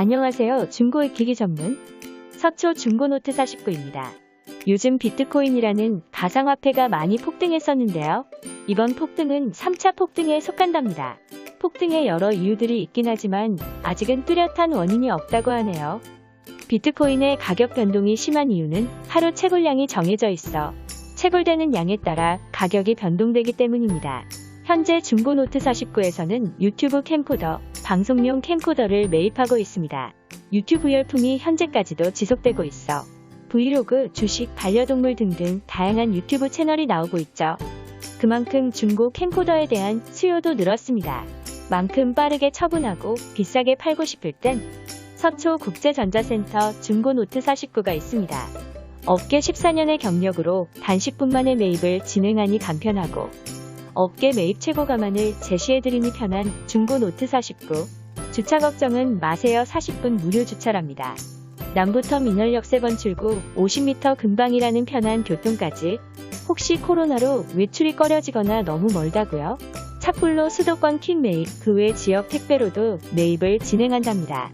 안녕하세요. 중고 익히기 전문 서초 중고노트 49입니다. 요즘 비트코인이라는 가상화폐가 많이 폭등했었는데요. 이번 폭등은 3차 폭등에 속한답니다. 폭등에 여러 이유들이 있긴 하지만 아직은 뚜렷한 원인이 없다고 하네요. 비트코인의 가격 변동이 심한 이유는 하루 채굴량이 정해져 있어 채굴되는 양에 따라 가격이 변동되기 때문입니다. 현재 중고노트 49에서는 유튜브 캠코더, 방송용 캠코더를 매입하고 있습니다. 유튜브 열풍이 현재까지도 지속되고 있어 브이로그, 주식, 반려동물 등등 다양한 유튜브 채널이 나오고 있죠. 그만큼 중고 캠코더에 대한 수요도 늘었습니다. 만큼 빠르게 처분하고 비싸게 팔고 싶을 땐 서초 국제전자센터 중고노트 49가 있습니다. 업계 14년의 경력으로 단식분 만에 매입을 진행하니 간편하고 업계 매입 최고 감안을 제시해드리니 편한 중고 노트 49 주차 걱정은 마세요 40분 무료 주차랍니다. 남부터미널역 3번 출구 50m 근방이라는 편한 교통까지 혹시 코로나로 외출이 꺼려지거나 너무 멀다고요? 차플로 수도권 퀵 매입 그 외 지역 택배로도 매입을 진행한답니다.